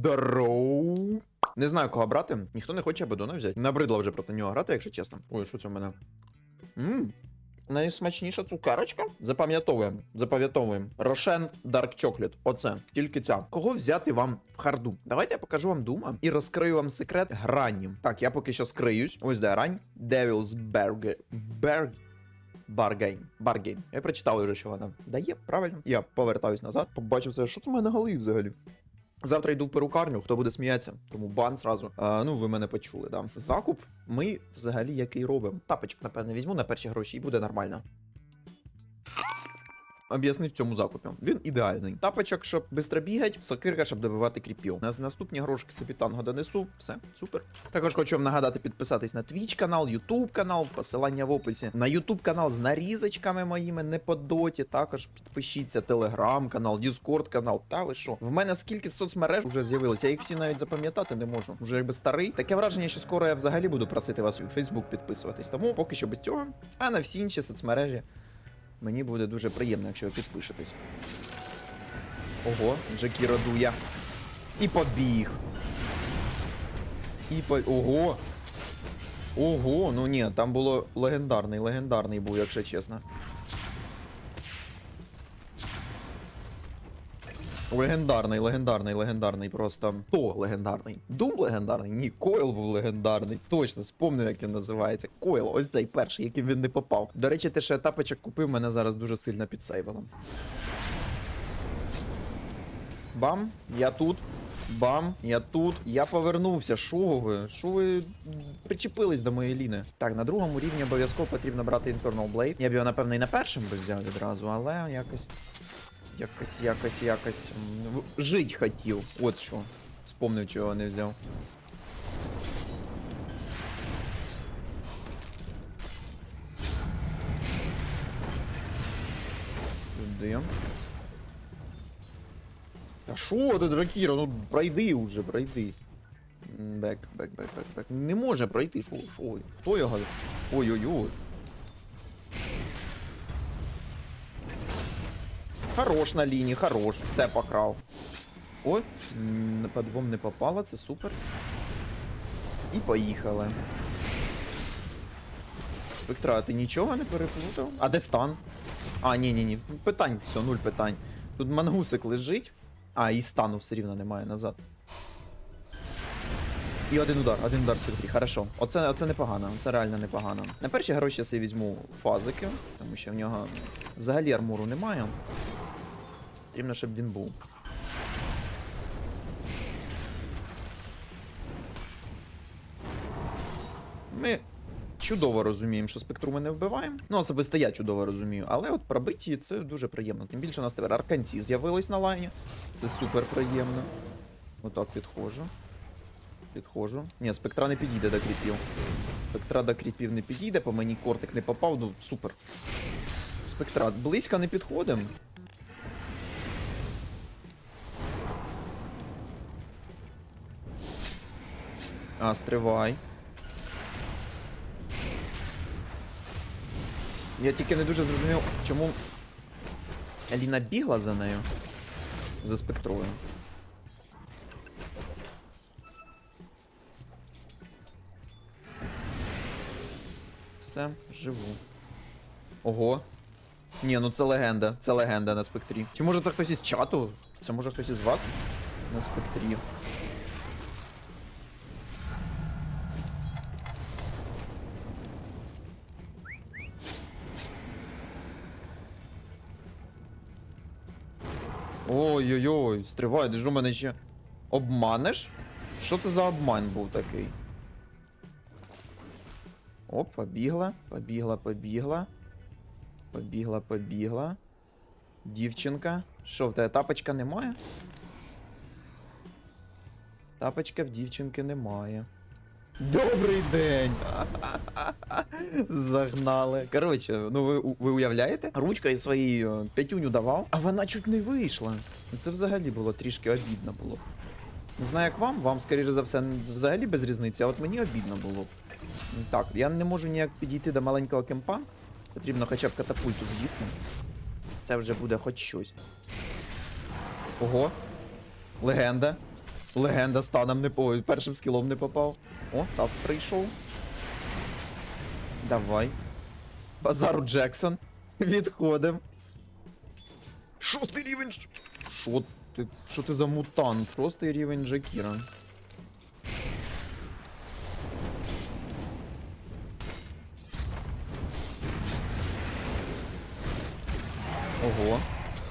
Здороу. Не знаю, кого брати. Ніхто не хоче Абадона взяти. Набридло вже проти нього грати, якщо чесно. Ой, що це в мене? Ммм. Найсмачніша цукерочка. Запам'ятовуємо. Запам'ятовуємо. Рошен Dark Chocolate. Оце. Тільки ця. Кого взяти вам в харду? Давайте я покажу вам дума і розкрию вам секрет грані. Так, я поки що скриюсь. Ось де грань. Devil's Burger. Berg. Баргейн. Баргейн. Я прочитав вже, що вона дає, правильно. Я повертаюсь назад, побачив це, що це в мене на голові взагалі. Завтра йду в перукарню, хто буде сміятися, тому бан зразу. А, ну, ви мене почули, да. Закуп ми взагалі який робимо. Тапочок, напевне, візьму на перші гроші і буде нормально. Об'яснив цьому закупі. Він ідеальний. Тапочок, щоб швидко бігати, сокирка, щоб добивати кріпів. На наступні грошки собі танго донесу. Все, супер. Також хочу вам нагадати підписатись на Twitch канал, YouTube канал, посилання в описі. На YouTube канал з нарізочками моїми, не по доті. Також підпишіться, Telegram канал, Discord канал. Та ви що? В мене скільки соцмереж вже з'явилося, я їх всі навіть запам'ятати не можу. Вже якби старий. Таке враження, що скоро я взагалі буду просити вас у Facebook підписуватись. Тому поки що без цього. А на всі інші соцмережі Мені буде дуже приємно, якщо ви підпишетесь. Ого, Джекі дуя. І побіг. І по. Ого! Ого, ну ні, там було легендарний, легендарний був, якщо чесно. Легендарний, легендарний, легендарний просто. Хто легендарний? Дум легендарний? Ні, Койл був легендарний. Точно, спомнив, як він називається. Койл, ось цей перший, яким він не попав. До речі, те, що тапочок купив, мене зараз дуже сильно підсейвило. Бам, я тут. Бам, я тут. Я повернувся. Шо ви? Шо ви причепились до моєї ліни? Так, на другому рівні обов'язково потрібно брати Infernal Blade. Я б його, напевно, і на першому би взяв відразу, але якось. Якось, якось, якось. Жить хотів. От що. Вспомнив, чого не взяв. Сюди. Та що ти, Дракіра? Ну пройди уже, пройди. Бек, бек, бек, бек, бек. Не може пройти. Шо, шо? Хто його? Ой-ой-ой. Хорош на лінії, хорош, все покрав. М, по двом не попало, це супер. І поїхали. Спектра, ти нічого не переплутав? А де стан? А, ні, ні. Питань, все, нуль питань. Тут мангусик лежить. А, і стану все рівно немає назад. І один удар, один удар спектрі. Хорошо. Оце, оце непогано, це реально непогано. На перші гроші я візьму фазики, тому що в нього взагалі армуру немає. Потрібно, щоб він був. Ми чудово розуміємо, що спектру ми не вбиваємо. Ну, особисто я чудово розумію, але от пробиті це дуже приємно. Тим більше у нас тепер арканці з'явились на лайні. Це супер приємно. Отак підходжу. Підходжу. Ні, спектра не підійде до кріпів. Спектра до кріпів не підійде, по мені кортик не попав, ну супер. Спектра, близько не підходимо. А, стривай. Я тільки не дуже зрозумів, чому Аліна бігла за нею. За спектрою. Все, живу. Ого. Ні, ну це легенда. Це легенда на спектрі. Чи може це хтось із чату? Це може хтось із вас? На спектрі. Ой-ой-ой, стривай, де ж у мене ще. Обманеш? Що це за обман був такий? Оп, побігла, побігла, побігла. Побігла, побігла. Дівчинка. Що, в тебе тапочка немає? Тапочка в дівчинки немає. Добрий день! Загнали. Коротше, ну ви, ви уявляєте? Ручка із своєю п'ятюню давав, а вона чуть не вийшла. Це взагалі було трішки обідно було. Не знаю, як вам, вам, скоріше за все, взагалі без різниці, а от мені обідно було. Так, я не можу ніяк підійти до маленького кемпа. Потрібно хоча б катапульту з'їсти. Це вже буде хоч щось. Ого. Легенда. Легенда станом не по першим скілом не попав. О, таск прийшов. Давай. Базару Джексон. Відходим. Шостий рівень. Що ти? Що ти за мутант? Шостий рівень Джакіра. Ого.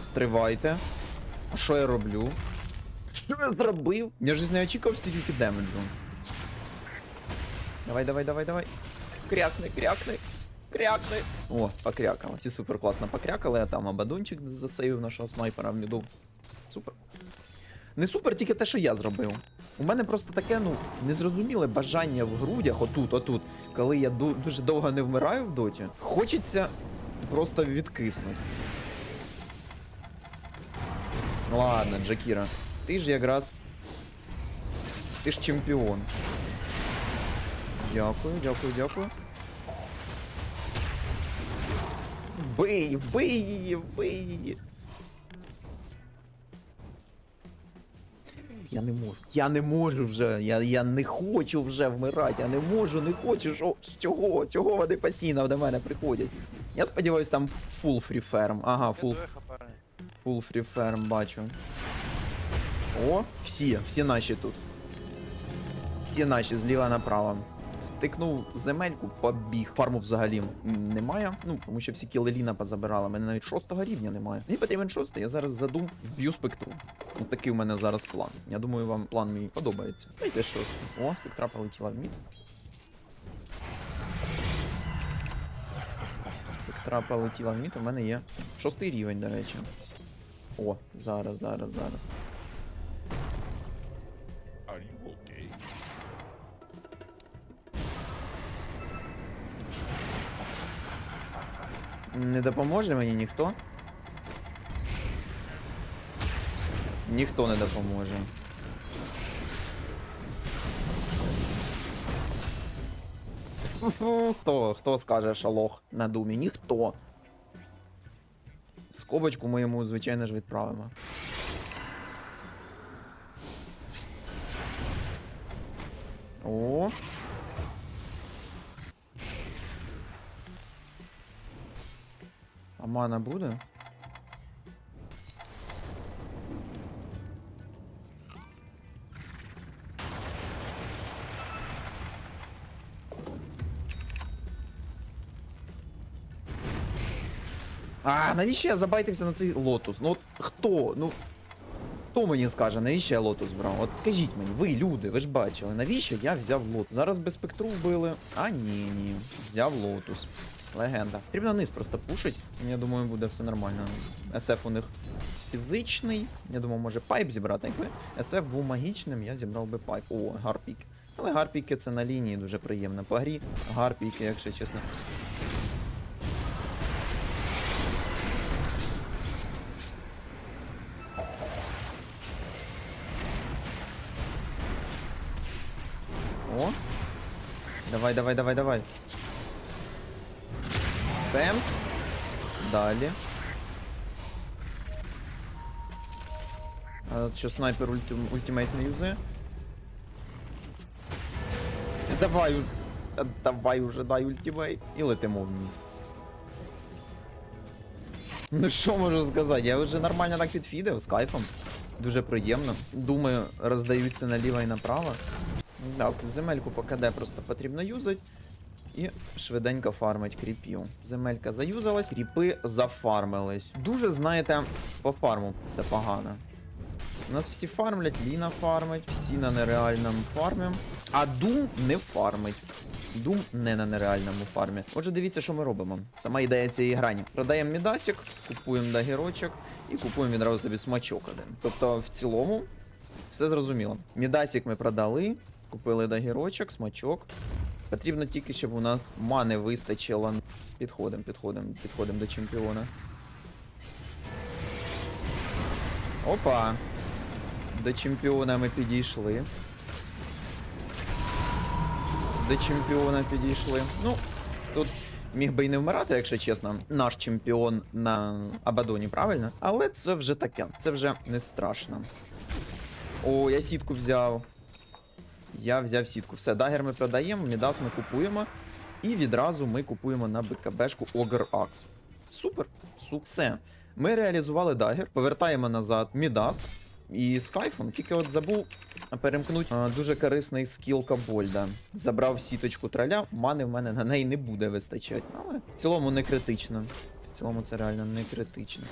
Стривайте. А що я роблю? Що я зробив? Я ж не очікував стільки демеджу. Давай, давай, давай, давай. Крякни, крякни. Крякни. О, покрякали. Ці супер класно покрякали, а там абадончик засейвив нашого снайпера в міду. Супер. Не супер, тільки те, що я зробив. У мене просто таке, ну, незрозуміле бажання в грудях, отут, отут, коли я дуже довго не вмираю в доті, хочеться просто відкиснути. Ладно, Джакіра. Ти ж якраз. Ти ж чемпіон. Дякую, дякую, дякую. Вбий, вбий її, вбий її. Я не можу. Я не можу вже. Я, я не хочу вже вмирати. Я не можу, не хочу. Що, чого? Чого вони постійно до мене приходять? Я сподіваюсь, там фул фріферм. Ага, фул. Фул фріферм бачу. О, всі, всі наші тут. Всі наші зліва направо. Втикнув земельку, побіг. Фарму взагалі немає. Ну, тому що всі кілеліна позабирали. Мене навіть шостого рівня немає. Мені потрібен шостий, я зараз задум вб'ю спектру. От такий у мене зараз план. Я думаю, вам план мій подобається. Дайте шостий. О, спектра полетіла в мід. Спектра полетіла в мід, у мене є шостий рівень, до речі. О, зараз, зараз, зараз. Не допоможе мені ніхто? Ніхто не допоможе. Фу, Хто, хто скаже шалох на думі? Ніхто. Скобочку ми йому, звичайно ж, відправимо. О. мана буде? А, навіщо я забайтився на цей лотус? Ну от хто? Ну. Хто мені скаже, навіщо я лотус брав? От скажіть мені, ви люди, ви ж бачили, навіщо я взяв лотус? Зараз без спектру вбили. А ні, ні. Взяв лотус. Легенда. Потрібно низ просто пушить. Я думаю, буде все нормально. СФ у них фізичний. Я думаю, може пайп зібрати. Якби СФ був магічним, я зібрав би пайп. О, гарпіки. Але гарпіки це на лінії дуже приємно. По грі гарпіки, якщо чесно. О. Давай, давай, давай, давай. Бемс. Далі. А що снайпер ультим, ультимейт не юзає? Давай, давай уже дай ультимейт. І летимо в ній. Ну що можу сказати? Я вже нормально так підфідив з кайфом. Дуже приємно. Думаю, роздаються наліво і направо. Так, земельку по КД просто потрібно юзати. І швиденько фармить кріпів. Земелька заюзалась, кріпи зафармились. Дуже, знаєте, по фарму все погано. У нас всі фармлять, Ліна фармить, всі на нереальному фармі. А Дум не фармить. Дум не на нереальному фармі. Отже, дивіться, що ми робимо. Сама ідея цієї грані. Продаємо мідасик, купуємо дагірочок і купуємо відразу собі смачок один. Тобто, в цілому, все зрозуміло. Мідасик ми продали, купили дагірочок, смачок. Потрібно тільки, щоб у нас мани вистачило. Підходимо, підходимо, підходимо до чемпіона. Опа. До чемпіона ми підійшли. До чемпіона підійшли. Ну, тут міг би й не вмирати, якщо чесно. Наш чемпіон на Абадоні, правильно? Але це вже таке, це вже не страшно. О, я сітку взяв. Я взяв сітку. Все, дагер ми продаємо, Мідас ми купуємо. І відразу ми купуємо на БКБшку Ogre Axe. Супер, супер. Все. Ми реалізували дагер, повертаємо назад Мідас. І з кайфом, тільки от забув перемкнути дуже корисний скіл Кабольда. Забрав сіточку траля, мани в мене на неї не буде вистачати. Але в цілому не критично. В цілому це реально не критично.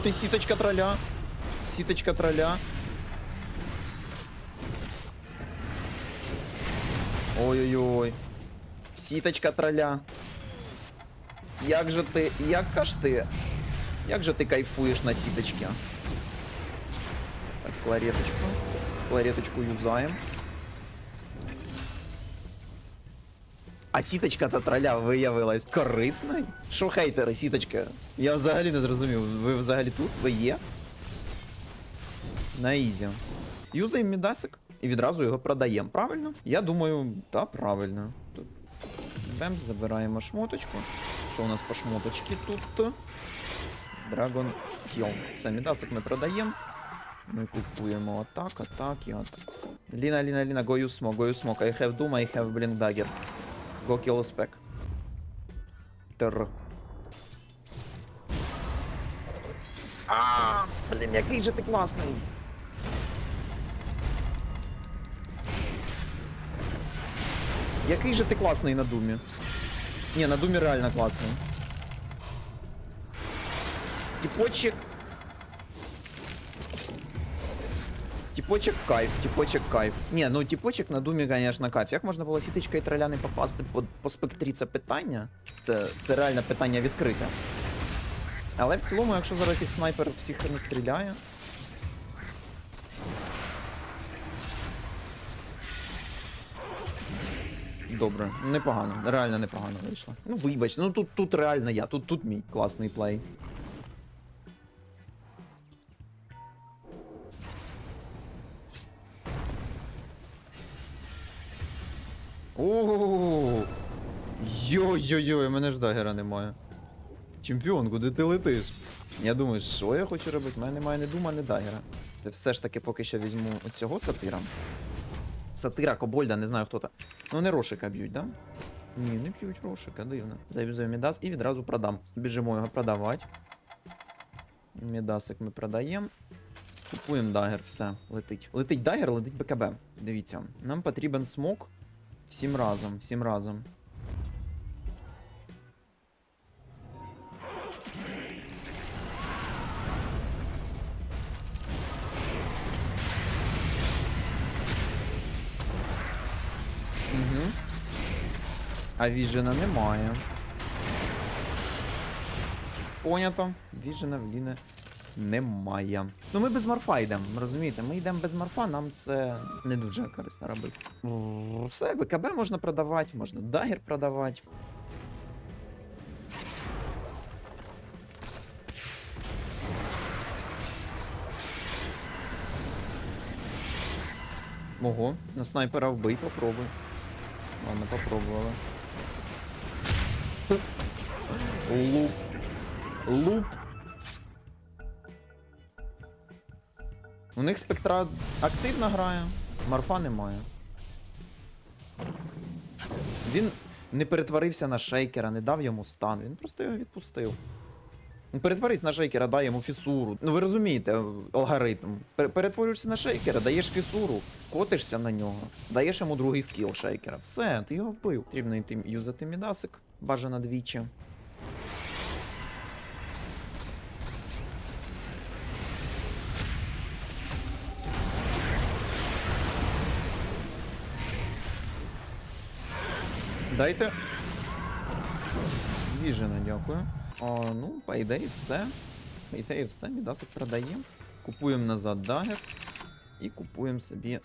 Хорошо. О, ты ситочка тролля. Ситочка тролля. Ой-ой-ой. Сіточка троля. Як же ти. Яка ж ти. Як же ти кайфуєш на сіточці? Так, клареточку. Клареточку юзаємо. А сіточка та троля виявилась корисною? Що хейтери, сіточка? Я взагалі не зрозумів. Ви взагалі тут? Ви є? На ізі. Юзаємо мідасик і відразу його продаємо. Правильно? Я думаю, та правильно. Тут. Бем, забираємо шмоточку. Що у нас по шмоточці тут? Dragon Skill. Все, мідасик ми продаємо. Ми купуємо отак, отак і отак. Все. Ліна, Ліна, Ліна, go you smoke, go you smoke. I have Doom, I have Blink Dagger. Go kill spec. Тр. А, блін, який же ти класний. Який же ти класний на думі. Ні, на думі реально класний. Типочек. Типочек кайф, типочек кайф. Ні, ну типочек на думі, конечно, кайф. Як можна було сіточка і троля не попасти по, по спектрі це питання? Це, це реально питання відкрите. Але в цілому, якщо зараз їх снайпер всіх не стріляє. Добре, непогано, реально непогано вийшло. Ну вибач, ну тут, тут реально я, тут, тут мій класний плей. Йой-йой-йой, у мене ж дагера немає. Чемпіон, куди ти летиш? Я думаю, що я хочу робити? У мене немає ні дума, ні дагера. Та все ж таки поки що візьму цього сатира. Сатира, Кобольда, не знаю хто то. Ну не Рошика б'ють, да? Ні, не б'ють Рошика, дивно. Завізую Мідас і відразу продам. Біжимо його продавати. Мідасик ми продаємо. Купуємо дагер, все, летить. Летить дагер, летить БКБ. Дивіться, нам потрібен смок. Всім разом, всім разом. А віжена немає. Понято. Віжена в Ліни немає. Ну ми без морфа йдемо, розумієте? Ми йдемо без морфа, нам це не дуже корисно робити. Все, БКБ можна продавати, можна дагер продавати. Ого, на снайпера вбий, попробуй. Ладно, попробували. Луп. Луп. У них спектра активно грає, морфа немає. Він не перетворився на шейкера, не дав йому стан, він просто його відпустив. Ну, перетворись на шейкера, дай йому фісуру. Ну ви розумієте алгоритм. Пер- Перетворюєшся на шейкера, даєш фісуру, котишся на нього, даєш йому другий скіл шейкера. Все, ти його вбив. Потрібно йти юзати мідасик, бажано двічі. Дайте. Віжена, дякую. О, ну, по ідеї, все. По ідеї, все. Мідасик продаємо. Купуємо назад дагер. І купуємо собі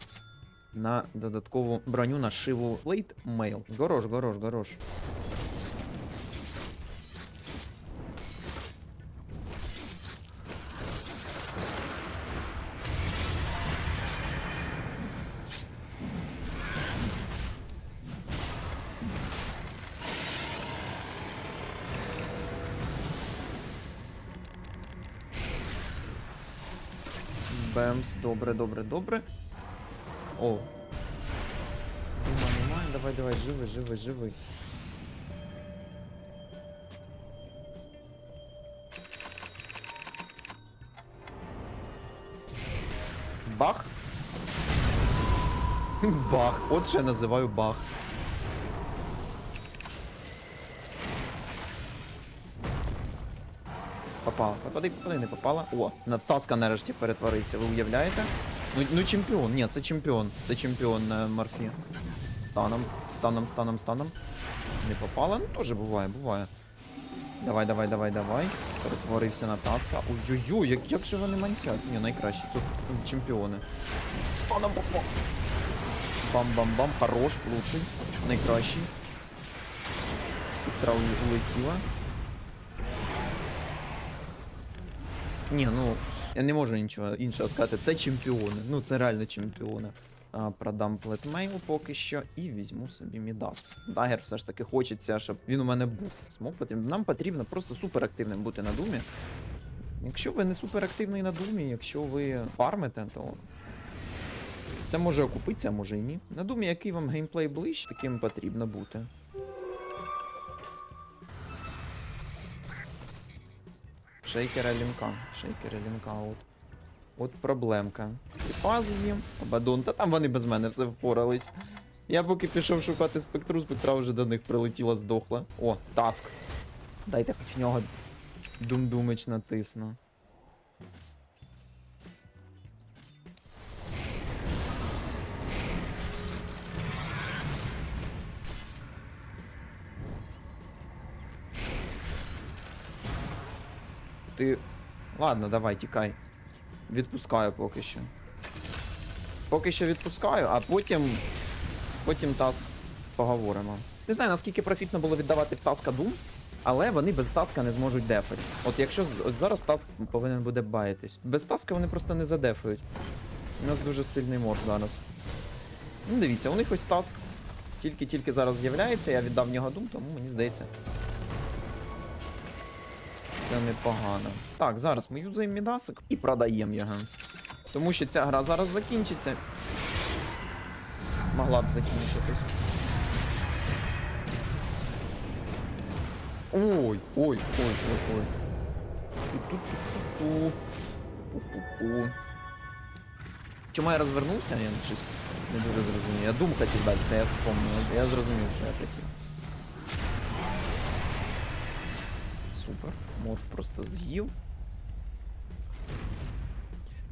на додаткову броню нашиву Plate Mail. Горош, горош, горош. Бемс, добре, добре, добре. О. Дума немає, давай, давай, живи, живи, живи. Бах. Бах. От я називаю бах. Попала. Попади, попади, не попала. О, надстаска нарешті перетворився, ви уявляєте? Ну, ну чемпіон, ні, це чемпіон. Це чемпіон на Морфі. Станом, станом, станом, станом. Не попала? Ну теж буває, буває. Давай, давай, давай, давай. Перетворився на таска. Ой-ой-ой, як, як же вони мансять? Ні, найкращі. Тут, чемпіони. Станом попав. Бам-бам-бам, хорош, лучший. Найкращий. Спектра улетіла. Ні, ну, я не можу нічого іншого сказати. Це чемпіони. Ну, це реально чемпіони. А, продам плетмейл поки що і візьму собі Мідас. Дагер все ж таки хочеться, щоб він у мене був. Смок потрібен. Нам потрібно просто суперактивним бути на думі. Якщо ви не суперактивний на думі, якщо ви фармите, то це може окупитися, а може і ні. На думі, який вам геймплей ближче, таким потрібно бути. Шейкера лінка. Шейкера лінка, от. От проблемка. Кріпаз їм, Абадон, та там вони без мене все впорались. Я поки пішов шукати спектру, спектра вже до них прилетіла, здохла. О, таск. Дайте хоч в нього дум-думич натисну. Ти. Ладно, давай, тікай. Відпускаю поки що. Поки що відпускаю, а потім. Потім таск поговоримо. Не знаю, наскільки профітно було віддавати в таска Doom, але вони без таска не зможуть дефати. От якщо от зараз таск повинен буде баїтись. Без таска вони просто не задефають. У нас дуже сильний морф зараз. Ну, дивіться, у них ось таск. Тільки-тільки зараз з'являється, я віддав в нього Doom, тому мені здається. Все непогано. Так, зараз ми юзаємо мідасик і продаємо його. Тому що ця гра зараз закінчиться. Могла б закінчитись. Ой, ой, ой, ой, ой. Ту-ту-ту-ту-ту. Пу-пу-пу. Чому я розвернувся? Я щось не дуже зрозумів. Я дум хотів дати, це я спомнив. Я зрозумів, що я хотів. Супер. Морф просто з'їв.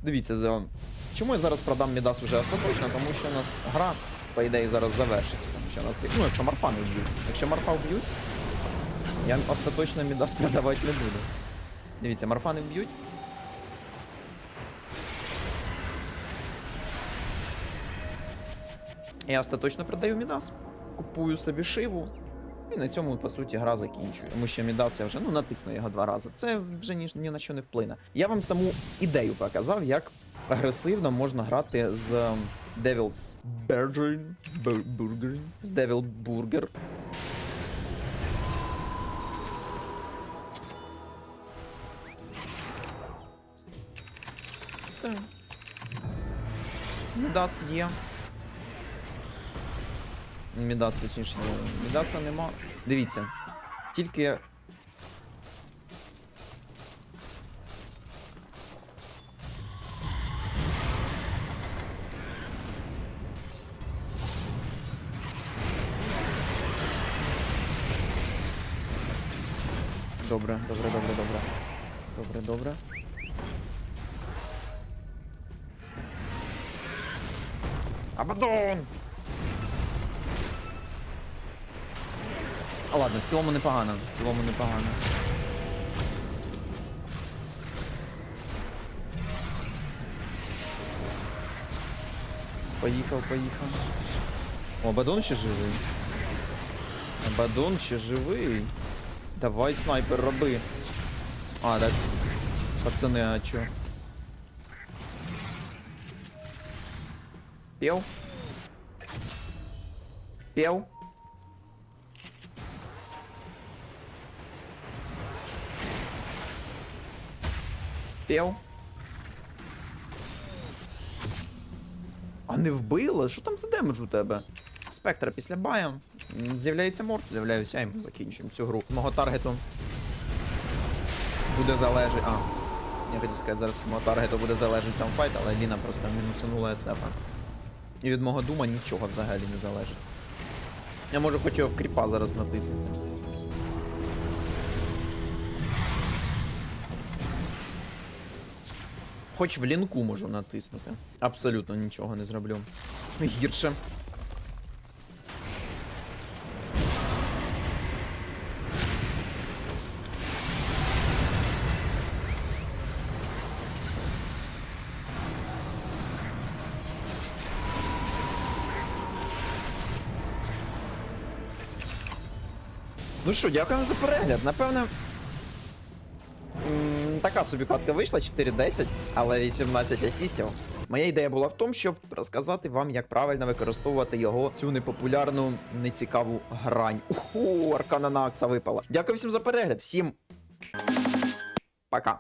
Дивіться, чому я зараз продам Мідас уже остаточно, тому що у нас гра, по ідеї, зараз завершиться. Тому що у нас, ну, якщо марпа не вб'ють. Якщо марпа вб'ють, я остаточно Мідас продавати не буду. Дивіться, марпа не вб'ють. Я остаточно продаю Мідас. Купую собі шиву. І на цьому, по суті, гра закінчує. Тому що Мідас я вже ну, натисну його два рази. Це вже ні, ні на що не вплине. Я вам саму ідею показав, як агресивно можна грати з ем, Devil's Burger. Bur- Burger. З Devil Burger. Все. Мідас є. Мідас, точніше, ні. Мідаса нема. Дивіться. Тільки. Добре, добре, добре, добре. Добре, добре. Абадон! А ладно, в цілому непогано. В цілому непогано. Поїхав, поїхав. О, Абадон ще живий. Абадон ще живий. Давай, снайпер, роби. А, так. Пацани, а чо? Пів? Пів? Пів? А не вбило? Що там за демедж у тебе? Спектра після бая. З'являється морт, з'являюся, і ми закінчимо цю гру. Мого таргету буде залежати. А. Я хотів сказати, зараз мого таргету буде залежати сам файт, але Ліна просто мінусанула СФ. І від мого дума нічого взагалі не залежить. Я можу хоч його в кріпа зараз натиснути. Хоч в лінку можу натиснути. Абсолютно нічого не зроблю. Гірше. Ну що, дякуємо за перегляд. Напевне. Така собі катка вийшла 4-10, але 18 асістів. Моя ідея була в тому, щоб розказати вам, як правильно використовувати його цю непопулярну, нецікаву грань. Уху, аркана Накса випала. Дякую всім за перегляд, всім. Пока.